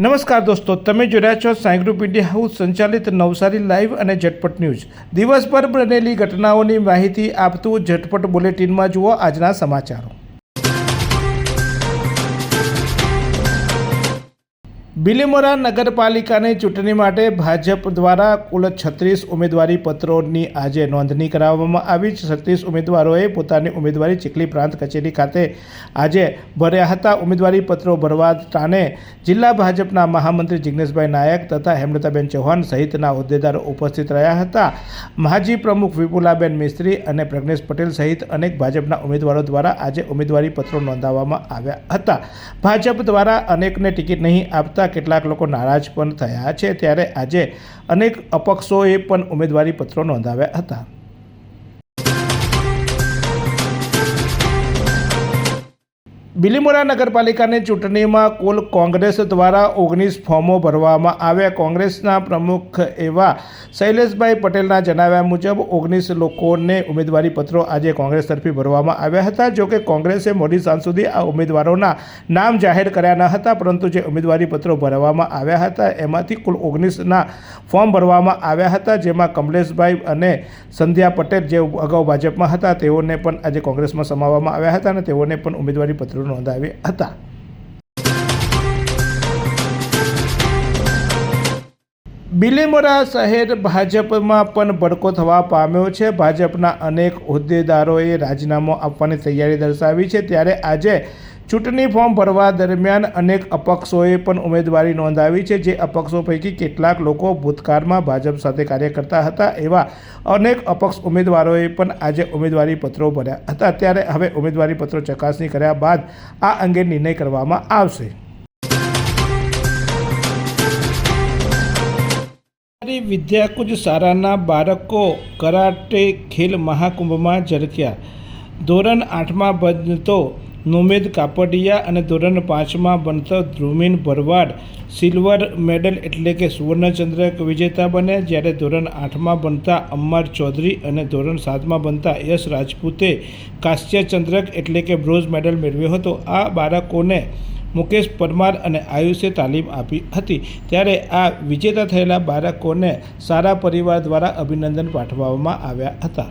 નમસ્કાર દોસ્તો, તમે જોઈ છો સાંઈગ્રુપ ઇન્ડિયા હાઉસ સંચાલિત નવસારી લાઈવ અને ઝટપટ ન્યૂઝ. દિવસભર બનેલી ઘટનાઓની માહિતી આપતું ઝટપટ બુલેટિનમાં જુઓ આજના સમાચારો. બિલીમોરા નગરપાલિકાની ચૂંટણી માટે ભાજપ દ્વારા કુલ છત્રીસ ઉમેદવારી પત્રોની આજે નોંધણી કરાવવામાં આવી છત્રીસ ઉમેદવારોએ પોતાની ઉમેદવારી ચીખલી પ્રાંત કચેરી ખાતે આજે ભર્યા હતા. ઉમેદવારી પત્રો ભરવા ટાણે જિલ્લા ભાજપના મહામંત્રી જિગ્નેશભાઈ નાયક તથા હેમલતાબેન ચૌહાણ સહિતના હોદ્દેદારો ઉપસ્થિત રહ્યા હતા. માજી પ્રમુખ વિપુલાબેન મિસ્ત્રી અને પ્રજ્ઞેશ પટેલ સહિત અનેક ભાજપના ઉમેદવારો દ્વારા આજે ઉમેદવારી પત્રો નોંધાવવામાં આવ્યા હતા. ભાજપ દ્વારા અનેકને ટિકિટ નહીં આપતા કેટલાક લોકો નારાજ પણ થયા છે. ત્યારે આજે અનેક અપક્ષોએ પણ ઉમેદવારી પત્રો નોંધાવ્યા હતા. બિલીમોરા નગરપાલિકાની ચૂંટણીમાં કુલ કોંગ્રેસ દ્વારા ઓગણીસ ફોર્મો ભરવામાં આવ્યા. કોંગ્રેસના પ્રમુખ એવા શૈલેષભાઈ પટેલના જણાવ્યા મુજબ, ઓગણીસ લોકોને ઉમેદવારી પત્રો આજે કોંગ્રેસ તરફી ભરવામાં આવ્યા હતા. જોકે કોંગ્રેસે મોડી સાંજ સુધી આ ઉમેદવારોના નામ જાહેર કર્યા ન હતા, પરંતુ જે ઉમેદવારી પત્રો ભરવામાં આવ્યા હતા, એમાંથી કુલ ઓગણીસના ફોર્મ ભરવામાં આવ્યા હતા, જેમાં કમલેશભાઈ અને સંધ્યા પટેલ જે અગાઉ ભાજપમાં હતા, તેઓને પણ આજે કોંગ્રેસમાં સમાવવામાં આવ્યા હતા અને તેઓને પણ ઉમેદવારી પત્રો નોંધાવ્યા હતા. બિલીમોરા શહેર ભાજપમાં પણ ભડકો થવા પામ્યો છે. ભાજપના અનેક હોદ્દેદારોએ રાજીનામું આપવાની તૈયારી દર્શાવી છે. ત્યારે આજે ચૂંટણી ફોર્મ ભરવા દરમિયાન અનેક અપક્ષોએ પણ ઉમેદવારી નોંધાવી છે. જે અપક્ષો પૈકી કેટલાક લોકો ભૂતકાળમાં ભાજપ સાથે કાર્ય કરતા હતા, એવા અનેક અપક્ષ ઉમેદવારોએ પણ આજે ઉમેદવારી પત્રો ભર્યા હતા. ત્યારે હવે ઉમેદવારી પત્રો ચકાસણી કર્યા બાદ આ અંગે નિર્ણય કરવામાં આવશે. વિદ્યાકુંજ શાળાના બાળકો કરાટે ખેલ મહાકુંભમાં ઝળક્યા ધોરણ આઠમાં બનતો નુમેદ કાપડિયા અને ધોરણ પાંચમાં બનતો ધ્રુમિન ભરવાડ સિલ્વર મેડલ એટલે કે સુવર્ણચંદ્રક વિજેતા બને જ્યારે ધોરણ આઠમાં બનતા અમ્માર ચૌધરી અને ધોરણ સાતમાં બનતા યશ રાજપૂતે કાશ્યચંદ્રક એટલે કે બ્રોન્ઝ મેડલ મેળવ્યો હતો. આ બાળકોને મુકેશ પરમાર અને આયુષે તાલીમ આપી હતી. ત્યારે આ વિજેતા થયેલા બાળકોને સારા પરિવાર દ્વારા અભિનંદન પાઠવવામાં આવ્યા હતા.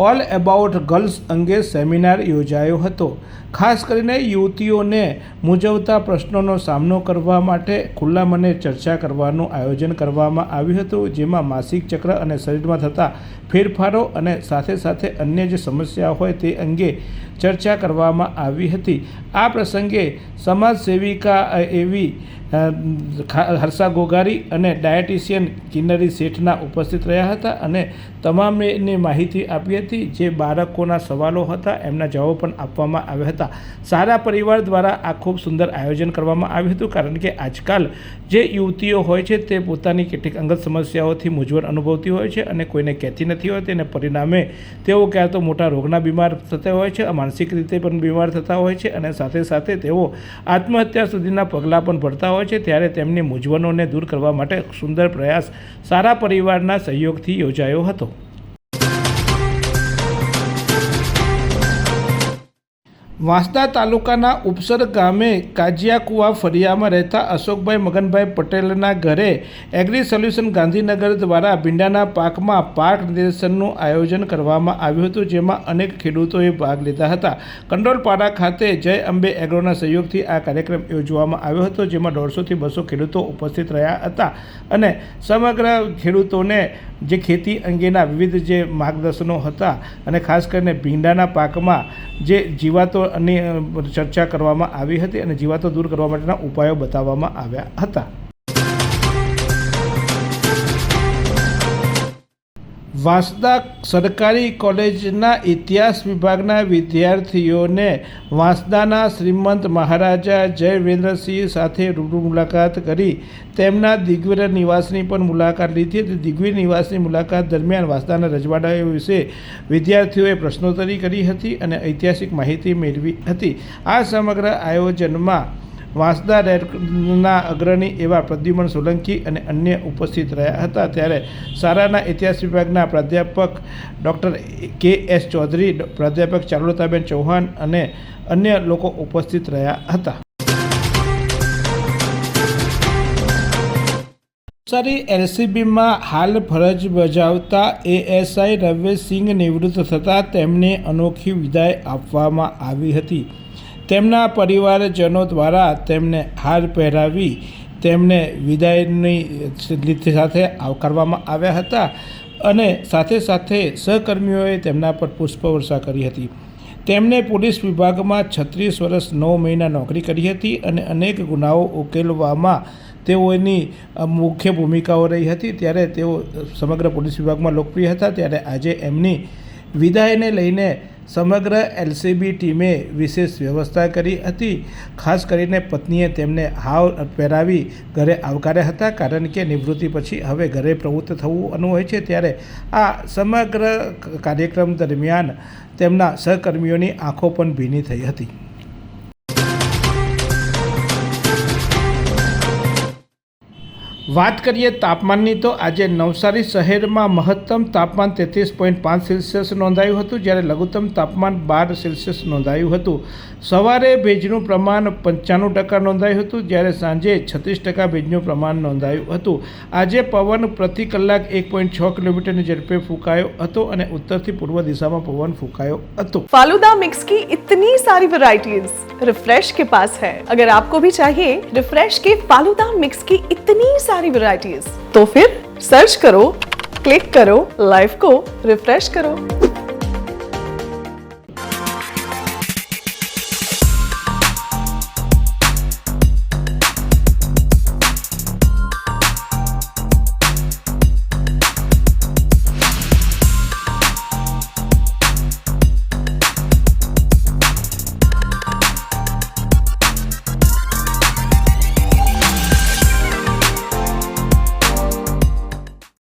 ઓલ એબાઉટ ગર્લ્સ અંગે સેમિનાર યોજાયો હતો. ખાસ કરીને યુવતીઓને મૂંઝવતા પ્રશ્નોનો સામનો કરવા માટે ખુલ્લા મને ચર્ચા કરવાનું આયોજન કરવામાં આવ્યું હતું, જેમાં માસિક ચક્ર અને શરીરમાં થતા ફેરફારો અને સાથે સાથે અન્ય જે સમસ્યા હોય તે અંગે ચર્ચા કરવામાં આવી હતી. આ પ્રસંગે સમાજ સેવિકા એવી હર્ષા ગોગારી અને ડાયટિશિયન કિન્નરી શેઠના ઉપસ્થિત રહ્યા હતા અને તમામને માહિતી આપી હતી જે બાળકોના સવાલો હતા, એમના જવાબો પણ આપવામાં આવ્યા હતા. સારા પરિવાર દ્વારા આ ખૂબ સુંદર આયોજન કરવામાં આવ્યું હતું, કારણ કે આજકાલ જે યુવતીઓ હોય છે તે પોતાની કેટલીક અંગત સમસ્યાઓથી મૂંઝવણ અનુભવતી હોય છે અને કોઈને કહેતી નથી હોતી અને પરિણામે તેઓ ક્યાં તો મોટા રોગના બીમાર થતા હોય છે માનસિક રીતે પણ બીમાર થતા હોય છે અને સાથે સાથે તેઓ આત્મહત્યા સુધીના પગલાં પણ ભરતા હોય છે. ત્યારે તેમની મૂંઝવણોને દૂર કરવા માટે સુંદર પ્રયાસ સારા પરિવારના સહયોગથી યોજાયો હતો. વાંસદા તાલુકાના ઉપસર ગામે કાજિયાકુવા ફરિયામાં રહેતા અશોકભાઈ મગનભાઈ પટેલના ઘરે એગ્રી સોલ્યુશન ગાંધીનગર દ્વારા ભીંડાના પાકમાં પાક નિદર્શનનું આયોજન કરવામાં આવ્યું હતું, જેમાં અનેક ખેડૂતોએ ભાગ લીધા હતા. કંડોલપાડા ખાતે જય અંબે એગ્રોના સહયોગથી આ કાર્યક્રમ યોજવામાં આવ્યો હતો, જેમાં દોઢસોથી બસો ખેડૂતો ઉપસ્થિત રહ્યા હતા અને સમગ્ર ખેડૂતોને જે ખેતી અંગેના વિવિધ જે માર્ગદર્શનો હતા અને ખાસ કરીને ભીંડાના પાકમાં જે જીવાતોની ચર્ચા કરવામાં આવી હતી અને જીવાતો દૂર કરવા માટેના ઉપાયો બતાવવામાં આવ્યા હતા. વાંસદા સરકારી કોલેજના ઇતિહાસ વિભાગના વિદ્યાર્થીઓને વાંસદાના શ્રીમંત મહારાજા જયવેન્દ્રસિંહ સાથે રૂબરૂ મુલાકાત કરી. તેમના દિગ્વિર નિવાસની પણ મુલાકાત લીધી હતી. દિગ્વિર નિવાસની મુલાકાત દરમિયાન વાંસદાના રજવાડાઓ વિશે વિદ્યાર્થીઓએ પ્રશ્નોત્તરી કરી હતી અને ઐતિહાસિક માહિતી મેળવી હતી. આ સમગ્ર આયોજનમાં વાંસદા રેડના અગ્રણી એવા પ્રદ્યુમન સોલંકી અને અન્ય ઉપસ્થિત રહ્યા હતા. ત્યારે સારાના ઇતિહાસ વિભાગના પ્રાધ્યાપક ડૉક્ટર કે એસ ચૌધરી, પ્રાધ્યાપક ચારુલતાબેન ચૌહાણ અને અન્ય લોકો ઉપસ્થિત રહ્યા હતા. નવસારી એલસીબીમાં હાલ ફરજ બજાવતા એએસઆઈ રવેશસિંહ નિવૃત્ત થતાં તેમને અનોખી વિદાય આપવામાં આવી હતી. તેમના પરિવારજનો દ્વારા તેમને હાર પહેરાવી તેમને વિદાયની સાથે આવકારવામાં આવ્યા હતા અને સાથે સાથે સહકર્મીઓએ તેમના પર પુષ્પવર્ષા કરી હતી. તેમણે પોલીસ વિભાગમાં છત્રીસ વર્ષ નવ મહિના નોકરી કરી હતી અને અનેક ગુનાઓ ઉકેલવામાં તેઓની મુખ્ય ભૂમિકાઓ રહી હતી. ત્યારે તેઓ સમગ્ર પોલીસ વિભાગમાં લોકપ્રિય હતા. ત્યારે આજે એમની વિદાયને લઈને સમગ્ર એલસીબી ટીમે વિશેષ વ્યવસ્થા કરી હતી. ખાસ કરીને પત્નીએ તેમને હાવ પહેરાવી ઘરે આવકાર્યા હતા કારણ કે નિવૃત્તિ પછી હવે ઘરે પ્રવૃત્ત થવું હોય છે ત્યારે આ સમગ્ર કાર્યક્રમ દરમિયાન તેમના સહકર્મીઓની આંખો પણ ભીની થઈ હતી. વાત કરીએ તાપમાનની તો આજે નવસારી શહેરમાં મહત્તમ તાપમાન તેત્રીસ પોઈન્ટ પાંચ સેલ્સિયસ નોંધાયું હતું જ્યારે લઘુત્તમ તાપમાન બાર સેલ્સિયસ નોંધાયું હતું સવારે ભેજનું પ્રમાણ પંચાણું ટકા નોંધાયું હતું જ્યારે સાંજે છત્રીસ ટકા ભેજનું પ્રમાણ નોંધાયું હતું આજે પવન પ્રતિ કલાક એક પોઈન્ટ છ કિલોમીટરની ઝડપે ફૂંકાયો હતો અને ઉત્તરથી પૂર્વ દિશામાં પવન ફૂંકાયો હતો फालूदा मिक्स की इतनी सारी वैरायटीज रिफ्रेश के पास है अगर आपको भी चाहिए रिफ्रेश के फालूदा मिक्स की इतनी सारी वैरायटीज तो फिर सर्च करो क्लिक करो लाइफ को रिफ्रेश करो